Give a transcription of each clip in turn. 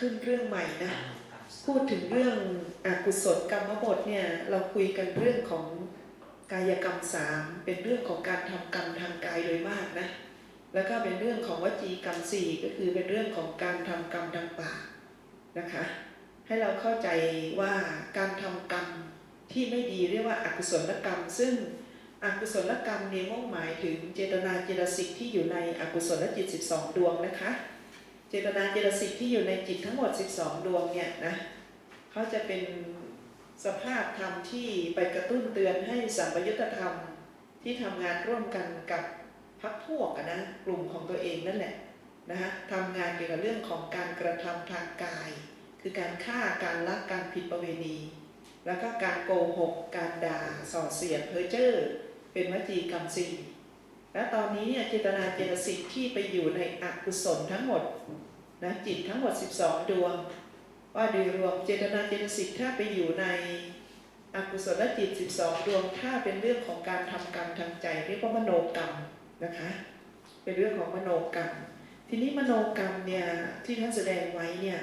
ขึ้นเรื่องใหม่นะ พูดถึงเรื่องอกุศลกรรมบทเนี่ยเราคุยกันเรื่องของกายกรรมสามเป็นเรื่องของการทำกรรมทางกายโดยมากนะ แล้วก็เป็นเรื่องของวจีกรรมสี่ก็คือเป็นเรื่องของการทำกรรมทางปากนะคะ ให้เราเข้าใจว่าการทำกรรมที่ไม่ดีเรียกว่าอากุศลกรรม ซึ่งอกุศลกรรมเนี่ยมุ่งหมายถึงเจตนาเจตสิกที่อยู่ในอกุศลจิต 12 ดวงนะคะ เจตนาเจตสิกที่อยู่ในจิตทั้งหมด 12 ดวงเนี่ยนะเขาจะเป็นสภาพธรรมที่ไปกระตุ้นเตือนให้สัมปยุตธรรมที่ทำงานร่วมกันกับพรรคพวกนะกลุ่มของตัวเองนั่นแหละนะคะทำงานเกี่ยวกับเรื่องของการกระทำทางกาย คือการฆ่าการลักการผิดประเวณี แล้วก็การโกหก การด่าส่อเสียดเพ้อเจ้อเป็นวจีกรรมสี่ และตอนนี้เนี่ยเจตนาเจตสิกที่ไปอยู่ในอกุศลทั้งหมดนะจิตทั้งหมด 12 ดวง ว่าโดยรวมเจตนาเจตสิกถ้าไปอยู่ในอกุศลจิต 12 ดวง ถ้าเป็นเรื่องของการทำกรรมทางใจเรียกว่ามโนกรรมนะคะ เป็นเรื่องของมโนกรรม ทีนี้มโนกรรมเนี่ยที่ท่านแสดงไว้เนี่ย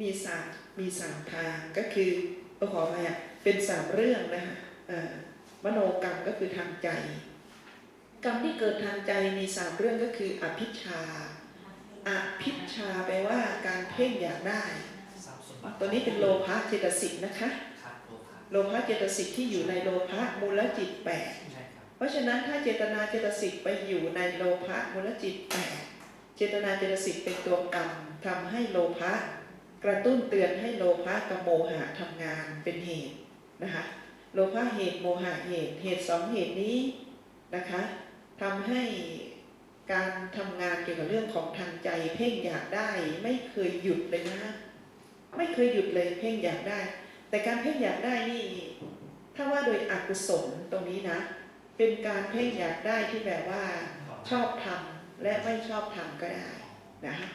มีสามมีสามทางก็คือขออะไรอะเป็นสามเรื่องนะคะมโนกรรมก็คือทางใจ กรรมที่เกิดทางใจมีสามเรื่องก็คืออภิชาอภิชาแปลว่าการเพ่งอยากได้ ตัวนี้เป็นโลภะเจตสิกนะคะ โลภะเจตสิกที่อยู่ในโลภะมูลจิตแปดเพราะฉะนั้นถ้าเจตนาเจตสิกไปอยู่ในโลภะมูลจิตแปดเจตนาเจตสิกเป็นตัวกรรมทำให้โลภะกระตุ้นเตือนให้โลภะกับโมหะทำงานเป็นเหตุนะคะ โลภะเหตุโมหะเหตุเหตุสองเหตุนี้นะคะ ทำให้การทำงานเกี่ยวกับเรื่องของทางใจ เพ่งอยากได้ ไม่เคยหยุดเลยนะไม่เคยหยุดเลยเพ่งอยากได้ แต่การเพ่งอยากได้นี่ถ้าว่าโดยอกุศลตรงนี้นะ เป็นการเพ่งอยากได้ที่แบบว่าชอบทำและไม่ชอบทำก็ได้นะคะ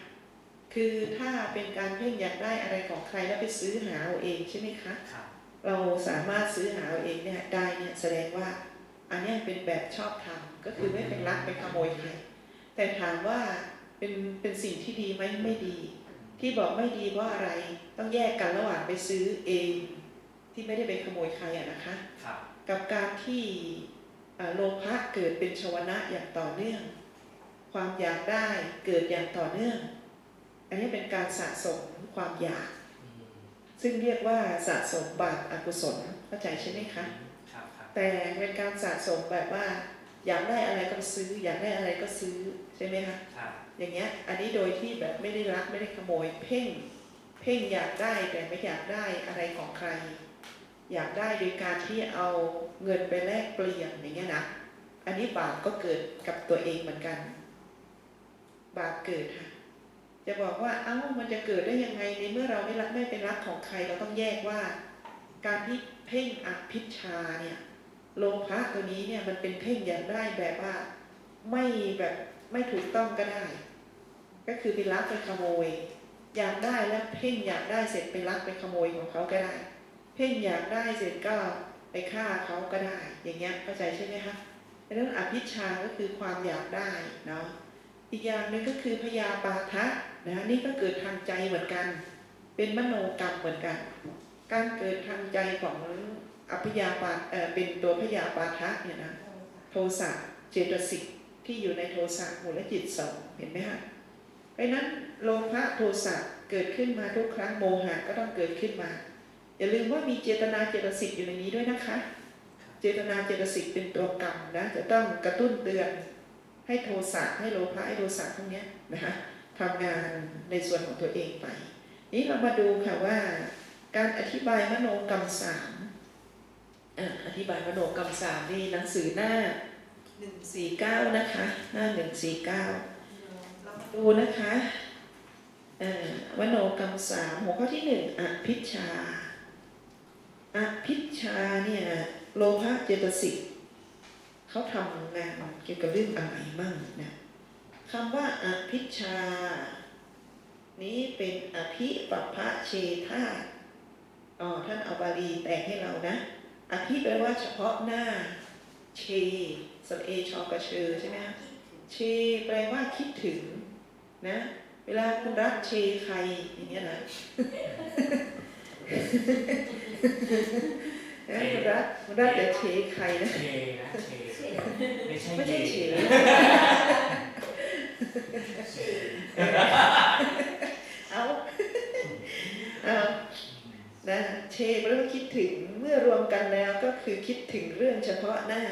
คือถ้าเป็นการเพ่งอยากได้อะไรของใครแล้วไปซื้อหาเอาเองใช่ไหมคะครับเราสามารถซื้อหาเอาเองเนี่ยได้เนี่ยแสดงว่า อันเนี้ยเป็นแบบชอบทำก็คือไม่เป็นลักไปขโมยใครแต่ถามว่าเป็นเป็นสิ่งที่ดีไหมไม่ดี ที่บอกไม่ดีเพราะอะไรต้องแยกกันระหว่างไปซื้อเอง ที่ไม่ได้ไปขโมยใครอะนะคะครับกับการที่เอ่อโลภะเกิดเป็นชวนะอย่างต่อเนื่อง ความอยากได้เกิดอย่างต่อเนื่อง อันนี้เป็นการสะสมความอยากอืมซึ่งเรียกว่าสะสมบาปอกุศลเข้าใจใช่ไหมคะครับครับ แต่เป็นการสะสมแบบว่า อยากได้อะไรก็ซื้อ อยากได้อะไรก็ซื้อใช่ไหมคะครับอย่างเงี้ยอันนี้โดยที่แบบไม่ได้รักไม่ได้ขโมย เพ่ง เพ่งอยากได้แต่ไม่อยากได้อะไรของใคร อยากได้โดยการที่เอาเงินไปแลกเปลี่ยนอย่างเงี้ยนะอันนี้บาปก็เกิดกับตัวเองเหมือนกัน บาปเกิดค่ะจะบอกว่าเอ้ามันจะเกิดได้ยังไงในเมื่อเราไม่รักไม่เป็นรักของใครเราต้องแยกว่า การที่เพ่งอภิชฌาเนี่ย โลภะตัวนี้เนี่ยมันเป็นเพ่งอยากได้แบบว่าไม่แบบไม่ถูกต้องก็ได้ ก็คือไปรักไปขโมย อยากได้แล้วเพ่งอยากได้เสร็จไปรักไปขโมยของเขาก็ได้ เพ่งอยากได้เสร็จก็ไปฆ่าเขาก็ได้ อย่างเงี้ยเข้าใจใช่ไหมคะดังนั้นอภิชาก็คือความอยากได้เนาะอีกอย่างหนึ่งก็คือพยาปาทะนะนี่ก็เกิดทางใจเหมือนกัน เป็นมโนกรรมเหมือนกัน การเกิดทางใจของ อภิยาปาเป็นตัวพยาปาทะเนี่ยนะโทสะเจตสิกที่อยู่ในโทสะมูลจิตสองเห็นไหมคะเพราะนั้นโลภะโทสะเกิดขึ้นมาทุกครั้งโมหะก็ต้องเกิดขึ้นมา อย่าลืมว่ามีเจตนาเจตสิกอยู่ในนี้ด้วยนะคะ เจตนาเจตสิกเป็นตัวกรรมนะจะต้องกระตุ้นเตือนให้โทสะให้โลภะให้โทสะพวกเนี้ยนะคะทำงานในส่วนของตัวเองไป นี้เรามาดูค่ะว่า การอธิบายมโนกรรมสาม อธิบายมโนกรรมสามนี่หนังสือหน้าหนึ่งสี่เก้านะคะ หน้าหนึ่งสี่เก้าดูนะคะเอ่อมโนกรรมสามหัวข้อที่หนึ่งอภิชาอภิชาเนี่ยโลภะเจตสิกเขาทำงานเกี่ยวกับเรื่องอะไรบ้างนะคำว่าอภิชา นี้เป็นอภิปัพะเชธาอ๋อท่านเอาบาลีแตกให้เรานะ อภิแปลว่าเฉพาะหน้า เชสระเอชอกระเชอใช่ไหมคะเชแปลว่าคิดถึง นะ เวลาคุณรักเชใครอย่างเงี้ยนะนะคุณรักคุณรักแต่เชใครนะเชนะเชไม่ใช่ไม่ใช่เฉเยเอาเอา นะเชแปลว่าคิดถึงเมื่อรวมกันแล้วก็คือคิดถึงเรื่องเฉพาะหน้า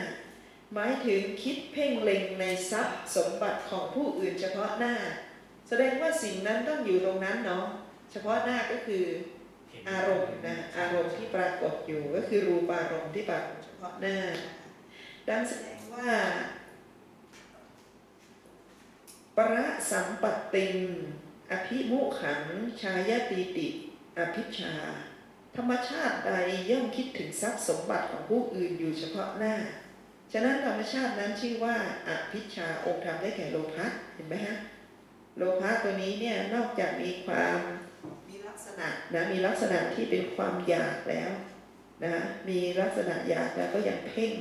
หมายถึงคิดเพ่งเล็งในทรัพย์สมบัติของผู้อื่นเฉพาะหน้า แสดงว่าสิ่งนั้นต้องอยู่ตรงนั้นเนาะเฉพาะหน้าก็คืออารมณ์นะอารมณ์ที่ปรากฏอยู่ก็คือรูปารมณ์ที่ปรากฏเฉพาะหน้า ดังแสดงว่าประสัมปติงอภิมุขังชายตีติอภิชา ธรรมชาติใดย่อมคิดถึงทรัพย์สมบัติของผู้อื่นอยู่เฉพาะหน้า ฉะนั้นธรรมชาตินั้นชื่อว่าอภิชาองค์ธรรมได้แก่โลภะเห็นไหมฮะ โลภะตัวนี้เนี่ยนอกจากมีความมีลักษณะนะมีลักษณะที่เป็นความอยากแล้วนะมีลักษณะอยากแล้วก็ยังเพ่ง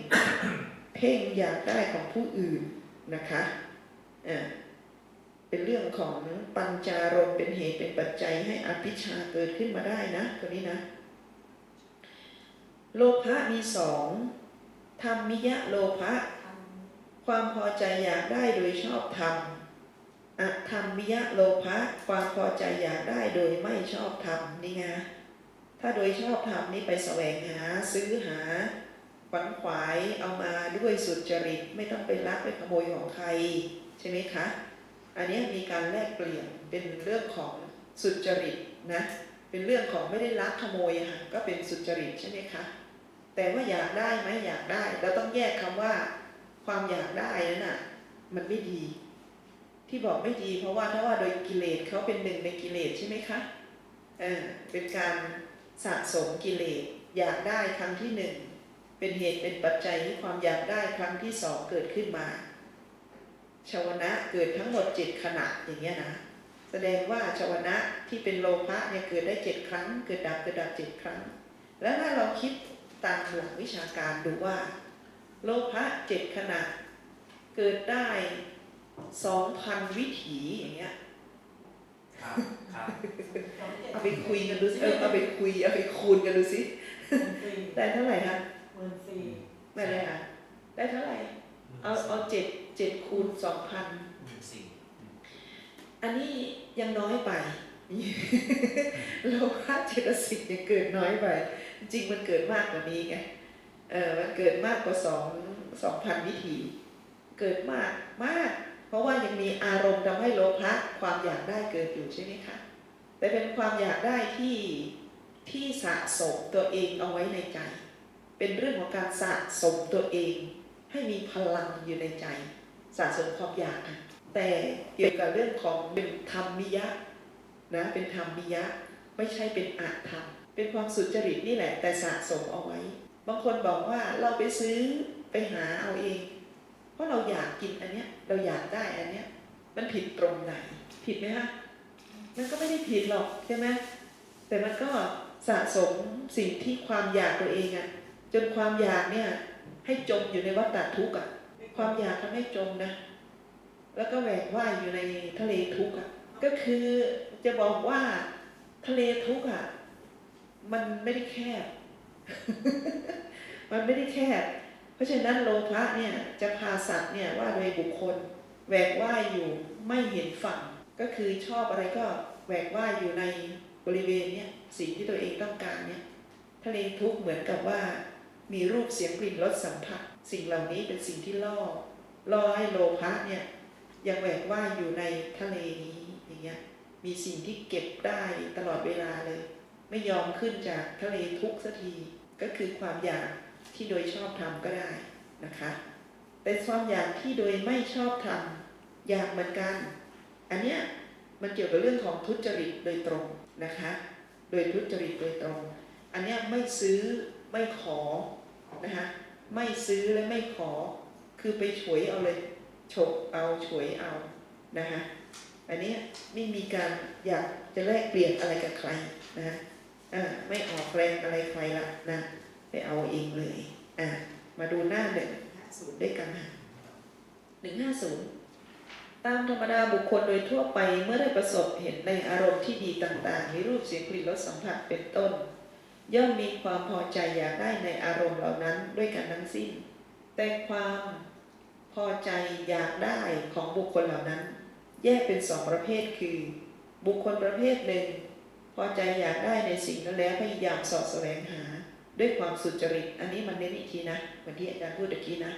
เพ่งอยากได้ของผู้อื่นนะคะอ่าเป็นเรื่องของปัญจารมเป็นเหตุเป็นปัจจัยให้อภิชาเกิดขึ้นมาได้นะตัวนี้นะ โลภะมีสองธรรมิยะโลภะความพอใจอยากได้โดยชอบธรรมอธรรมิยะโลภะความพอใจอยากได้โดยไม่ชอบธรรมนี่ไงถ้าโดยชอบธรรมนี่ไปแสวงหาซื้อหาขวัญขวายเอามาด้วยสุจริตไม่ต้องไปลักไปขโมยของใคร ใช่ไหมคะ อันนี้มีการแลกเปลี่ยนเป็นเรื่องของสุจริตนะ เป็นเรื่องของไม่ได้ลักขโมยค่ะก็เป็นสุจริตใช่ไหมคะแต่ว่าอยากได้ไหมอยากได้ เราต้องแยกคำว่า ความอยากได้นั้นน่ะ มันไม่ดี ที่บอกไม่ดีเพราะว่าถ้าว่าโดยกิเลสเขาเป็นหนึ่งในกิเลสใช่ไหมคะเออเป็นการสะสมกิเลสอยากได้ครั้งที่หนึ่งเป็นเหตุเป็นปัจจัยที่ความอยากได้ครั้งที่สองเกิดขึ้นมาชาวนะเกิดทั้งหมดเจ็ดขณะอย่างเงี้ยนะ แสดงว่าชาวนะที่เป็นโลภะเนี่ยเกิดได้เจ็ดครั้ง เกิดดับเกิดดับเจ็ดครั้ง แล้วถ้าเราคิดตามหลักวิชาการดูว่า โลภะเจ็ดขณะเกิดได้สองพันวิถีอย่างเงี้ยครับครับเอาไปคุยกันดูสิเออเอาไปคุยเอาไปคูณกันดูสิได้เท่าไหร่คะหมื่นสี่ไม่เลยค่ะได้เท่าไหร่เอาเอาเจ็ดเจ็ดคูณสองพันหมื่นสี่ อันนี้ยังน้อยไปโลภะเจตสิกเนี่ยเกิดน้อยไป จริงมันเกิดมากกว่านี้ไงเออมันเกิดมากกว่าสองสองพันวิถี เกิดมากมาก เพราะว่ายังมีอารมณ์ทำให้โลภะความอยากได้เกิดอยู่ใช่ไหมคะแต่เป็นความอยากได้ที่ที่สะสมตัวเองเอาไว้ในใจ เป็นเรื่องของการสะสมตัวเอง ให้มีพลังอยู่ในใจ สะสมความอยากอะ แต่เกี่ยวกับเรื่องของเป็นธรรมิยะนะเป็นธรรมิยะไม่ใช่เป็นอาธรรม เป็นความสุจริตนี่แหละแต่สะสมเอาไว้ บางคนบอกว่าเราไปซื้อไปหาเอาเอง เพราะเราอยากกินอันเนี้ยเราอยากได้อันเนี้ยมันผิดตรงไหน ผิดไหมคะมันก็ไม่ได้ผิดหรอกใช่ไหมแต่มันก็สะสมสิ่งที่ความอยากตัวเองอะจนความอยากเนี่ยให้จมอยู่ในวัฏฏะทุกข์อะความอยากทำให้จมนะ แล้วก็แหวกว่ายอยู่ในทะเลทุกข์อะก็คือจะบอกว่าทะเลทุกข์อะมันไม่ได้แคบ มันไม่ได้แคบ เพราะฉะนั้นโลภะเนี่ยจะพาสัตว์เนี่ยว่าโดยบุคคลแหวกว่ายอยู่ไม่เห็นฝั่ง ก็คือชอบอะไรก็แหวกว่ายอยู่ในบริเวณเนี่ยสิ่งที่ตัวเองต้องการเนี่ยทะเลทุกข์เหมือนกับว่ามีรูปเสียงกลิ่นรสสัมผัส สิ่งเหล่านี้เป็นสิ่งที่ล่อล่อให้โลภะเนี่ย ยังแหวกว่ายอยู่ในทะเลนี้อย่างเงี้ยมีสิ่งที่เก็บได้ตลอดเวลาเลย ไม่ยอมขึ้นจากทะเลทุกสักทีก็คือความอยากที่โดยชอบทำก็ได้นะคะ แต่ความอยากที่โดยไม่ชอบทำอยากเหมือนกัน อันเนี้ยมันเกี่ยวกับเรื่องของทุจริตโดยตรงนะคะ โดยทุจริตโดยตรง อันเนี้ยไม่ซื้อไม่ขอนะคะไม่ซื้อและไม่ขอคือไปฉวยเอาเลย ฉกเอาฉวยเอานะคะอันนี้ไม่มีการอยากจะแลกเปลี่ยนอะไรกับใครนะคะอ่าไม่ออกแรงอะไรใครละนะไปเอาเองเลยอ่ามาดูหน้าหนึ่งห้าศูนย์ด้วยกันค่ะหนึ่งห้าศูนย์ตามธรรมดาบุคคลโดยทั่วไปเมื่อได้ประสบเห็นในอารมณ์ที่ดีต่างๆมีรูปเสียงกลิ่นรสสัมผัสเป็นต้น ย่อมมีความพอใจอยากได้ในอารมณ์เหล่านั้นด้วยกันทั้งสิ้น แต่ความ อใจอยากได้ของบุคคลเหล่านั้น แยกเป็นสองประเภทคือ บุคคลประเภทหนึ่ง พอใจอยากได้ในสิ่งนั้นแล้วพยายามสอดแสวงหาด้วยความสุจริต อันนี้มันเน้นอีกทีนะเหมือนที่อาจารย์พูดตะกี้นะ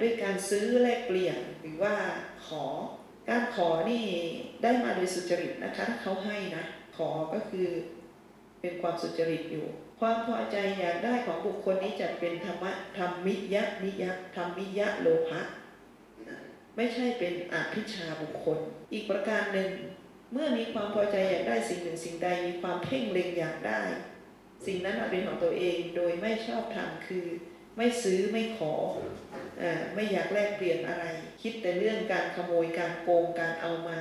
ด้วยการซื้อแลกเปลี่ยนหรือว่าขอ การขอนี่ได้มาโดยสุจริตนะคะถ้าเขาให้นะ ขอก็คือเป็นความสุจริตอยู่ ความพอใจอยากได้ของบุคคลนี้จะเป็นธรรมะธรรมิยะนิยะธรรมิยะโลภะไม่ใช่เป็นอภิชาบุคคล อีกประการหนึ่ง เมื่อมีความพอใจอยากได้สิ่งหนึ่งสิ่งใดมีความเพ่งเล็งอยากได้ สิ่งนั้นเป็นของตัวเองโดยไม่ชอบธรรมคือ ไม่ซื้อไม่ขออไม่อยากแลกเปลี่ยนอะไร คิดแต่เรื่องการขโมยการโกงการเอามา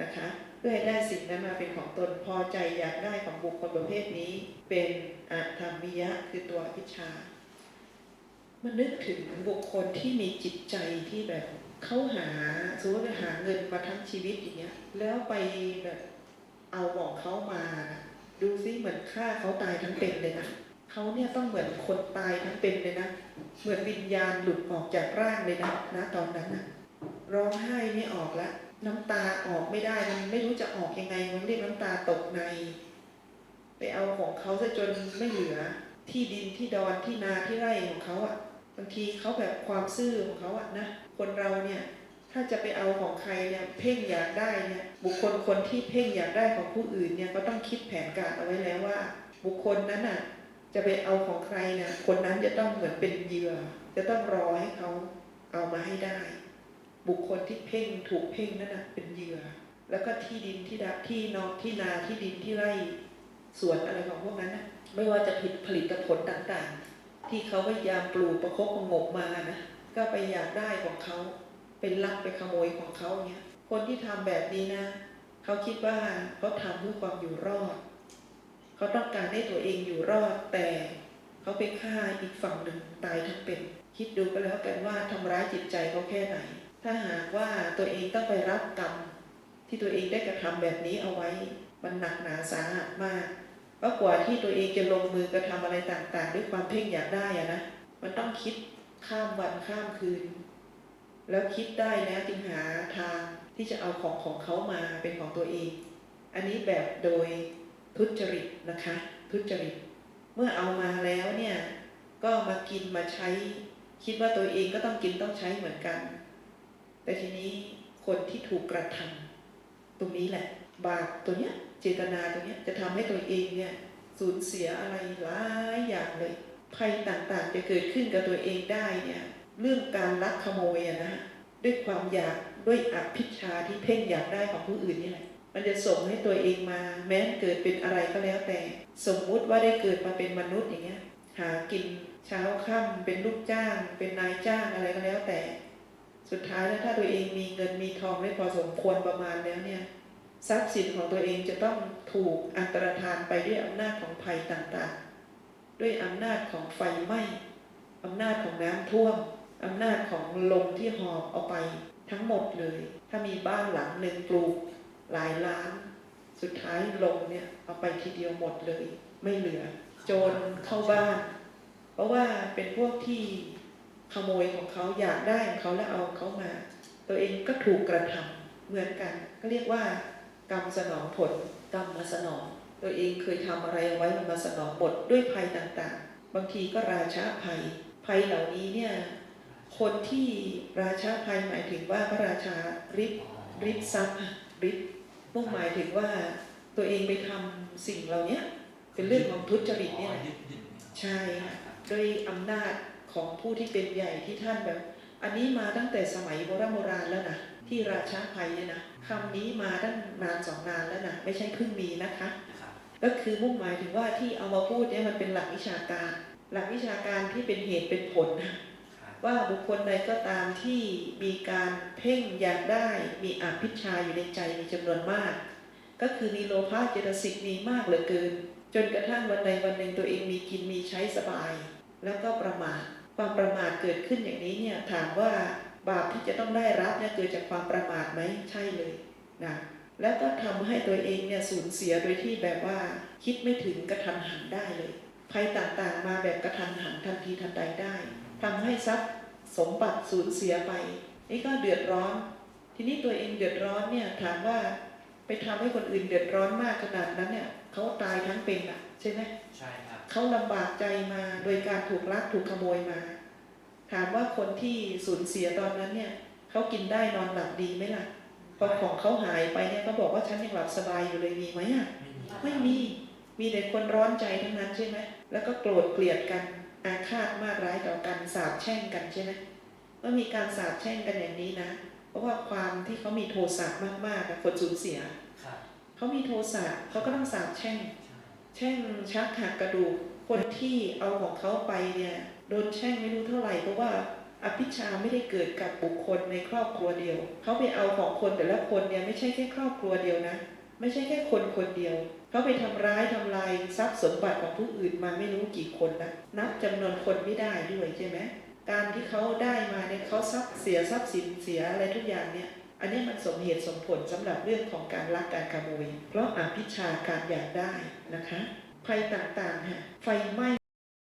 นะคะ พื่อให้ได้สิ่งนั้นมาเป็นของตนพอใจอยากได้ของบุคคลประเภทนี้ เป็นอธรรมิยะคือตัวอภิชา มันนึกถึงบุคคลที่มีจิตใจที่แบบเขาหาสมมติหาเงินมาทั้งชีวิตอย่างเงี้ย แล้วไปแบบเอาของเขามานะดูซิเหมือนฆ่าเขาตายทั้งเป็นเลยนะเขาเนี่ยต้องเหมือนคนตายทั้งเป็นเลยนะ เหมือนวิญญาณหลุดออกจากร่างเลยนะนะตอนนั้นนะร้องไห้ไม่ออกละ น้ำตาออกไม่ได้มันไม่รู้จะออกยังไง มันเรียกน้ำตาตกใน ไปเอาของเขาซะจนไม่เหลือ ที่ดินที่ดอนที่นาที่ไร่ของเขาอะ่ะบางทีเขาแบบความซื่อของเขาอะนะคนเราเนี่ยถ้าจะไปเอาของใครเนี่ยเพ่งอยากได้เนี่ยบุคคลคนที่เพ่งอยากได้ของผู้อื่นเนี่ยก็ต้องคิดแผนการเอาไว้แล้วว่า บุคคลนั้นน่ะจะไปเอาของใครเนี่ยคนนั้นจะต้องเหมือนเป็นเหยื่อ จะต้องรอให้เขาเอามาให้ได้ บุคคลที่เพ่งถูกเพ่งนั่นน่ะเป็นเหยื่อ แล้วก็ที่ดินที่ดที่นอกที่นาที่ดินที่ไร่สวนอะไรของพวกนั้นนะไม่ว่าจะผิดผลิตผลต่างๆ ที่เขาพยายามปลูกประคบประงมมานะก็ไปอยากได้ของเขาเป็นลักไปขโมยของเขาเนี้ยคนที่ทำแบบนี้นะเขาคิดว่าเขาทำเพื่อความอยู่รอดเขาต้องการให้ตัวเองอยู่รอดแต่เขาไปฆ่าอีกฝั่งหนึ่งตายทั้งเป็น คิดดูก็แล้วกันว่าทำร้ายจิตใจเขาแค่ไหน ถ้าหากว่าตัวเองต้องไปรับกรรมที่ตัวเองได้กระทำแบบนี้เอาไว้ มันหนักหนาสาหัสมากเพราะกว่าที่ตัวเองจะลงมือกระทำอะไรต่างๆ ด้วยความเพ่งอยากได้อะนะ มันต้องคิดข้ามวันข้ามคืน แล้วคิดได้แล้วจึงหาทางที่จะเอาของของเขามาเป็นของตัวเอง อันนี้แบบโดยทุจริตนะคะ ทุจริต เมื่อเอามาแล้วเนี่ย ก็มากินมาใช้ คิดว่าตัวเองก็ต้องกินต้องใช้เหมือนกัน แต่ทีนี้คนที่ถูกกระทำตรงนี้แหละ บาปตัวเนี้ย เจตนาตัวเนี้ยจะทำให้ตัวเองเนี่ยสูญเสียอะไรหลายอย่างเลยภัยต่างๆ จะเกิดขึ้นกับตัวเองได้เนี่ยเรื่องการลักขโมยอะนะด้วยความอยากด้วยอภิชาที่เพ่งอยากได้ของผู้อื่นนี่แหละมันจะส่งให้ตัวเองมา แม้เกิดเป็นอะไรก็แล้วแต่ สมมุติว่าได้เกิดมาเป็นมนุษย์อย่างเงี้ยหากินเช้าค่ำเป็นลูกจ้าง เป็นนายจ้างอะไรก็แล้วแต่ สุดท้ายแล้วถ้าตัวเองมีเงินมีทองได้พอสมควรประมาณแล้วเนี่ยทรัพย์สินของตัวเองจะต้องถูกอันตรธานไปด้วยอำนาจของภัยต่างๆ ด้วยอำนาจของไฟไหม้อำนาจของน้ำท่วมอำนาจของลมที่หอบเอาไปทั้งหมดเลย ถ้ามีบ้านหลังหนึ่งปลูกหลายล้าน สุดท้ายลมเนี่ยเอาไปทีเดียวหมดเลย ไม่เหลือ โจรเข้าบ้าน เพราะว่าเป็นพวกที่ ขโมยของเขาอยากได้ของเขาแล้วเอาเขามา ตัวเองก็ถูกกระทำเหมือนกัน ก็เรียกว่ากรรมสนองผลกรรมมาสนอง ตัวเองเคยทำอะไรเอาไว้มันมาสนองบทด้วยภัยต่างๆ บางทีก็ราชาภัย ภัยเหล่านี้เนี่ยคนที่ราชาภัยหมายถึงว่าพระราชาริบริบทรัพย์อะริบมุ่งหมายถึงว่าตัวเองไปทำสิ่งเหล่านี้เป็นเรื่องของทุจริตเนี่ยแหละยึดยึดใช่ค่ะด้วยอำนาจ ของผู้ที่เป็นใหญ่ที่ท่านแบบ อันนี้มาตั้งแต่สมัยโบราณโบราณแล้วนะที่ราชาภัยเนี่ยนะคำนี้มาตั้งนานสองนานแล้วนะไม่ใช่เพิ่งมีนะคะนะครับก็คือมุ่งหมายถึงว่าที่เอามาพูดเนี่ยมันเป็นหลักวิชาการ หลักวิชาการที่เป็นเหตุเป็นผลนะครับว่าบุคคลใดก็ตามที่มีการเพ่งอยากได้มีอภิชฌาอยู่ในใจมีจำนวนมาก ก็คือมีโลภะเจตสิกมีมากเหลือเกิน จนกระทั่งวันใดวันหนึ่งตัวเองมีกินมีใช้สบาย แล้วก็ประมาท ความประมาทเกิดขึ้นอย่างนี้เนี่ยถามว่าบาปที่จะต้องได้รับเนี่ยเกิดจากความประมาทไหมใช่เลยนะแล้วก็ทำให้ตัวเองเนี่ยสูญเสียโดยที่แบบว่า คิดไม่ถึงกระทันหันได้เลยภัยต่างๆ มาแบบกระทันหันทันทีทันใดได้ทำให้ทรัพย์สมบัติสูญเสียไป นี่ก็เดือดร้อน ทีนี้ตัวเองเดือดร้อนเนี่ยถามว่าไปทำให้คนอื่นเดือดร้อนมากขนาดนั้นเนี่ยเขาตายทั้งเป็นอะใช่ไหมใช่ เขาลำบากใจมาโดยการถูกลักถูกขโมยมา ถามว่าคนที่สูญเสียตอนนั้นเนี่ยเขากินได้นอนหลับดีไหมล่ะพอของเขาหายไปเนี่ยเขาบอกว่าฉันยังหลับสบายอยู่เลยมีไหมอะไม่มีมีแต่คนร้อนใจทั้งนั้นใช่ไหมแล้วก็โกรธเกลียดกันอาฆาตมากร้ายต่อกันสาบแช่งกันใช่ไหมเมื่อมีการสาบแช่งกันอย่างนี้นะ เพราะว่าความที่เขามีโทสะมากๆกับคนสูญเสียครับเขามีโทสะเขาก็ต้องสาบแช่งใช่ แช่งชักหักกระดูก คนที่เอาของเขาไปเนี่ยโดนแช่งไม่รู้เท่าไหร่เพราะว่าอภิชาไม่ได้เกิดกับบุคคลในครอบครัวเดียว เขาไปเอาของคนแต่ละคนเนี่ยไม่ใช่แค่ครอบครัวเดียวนะ ไม่ใช่แค่คนคนเดียว เขาไปทำร้ายทำลายทรัพย์สมบัติของผู้อื่นมาไม่รู้กี่คนนะนับจำนวนคนไม่ได้ด้วยใช่ไหมการที่เขาได้มาเนี่ยเขาทรัพย์เสียทรัพย์สินเสียอะไรทุกอย่างเนี่ย อันนี้มันสมเหตุสมผลสำหรับเรื่องของการลักการขโมย เพราะอาภิชาการอยากได้นะคะ ภัยต่างๆค่ะไฟไหม้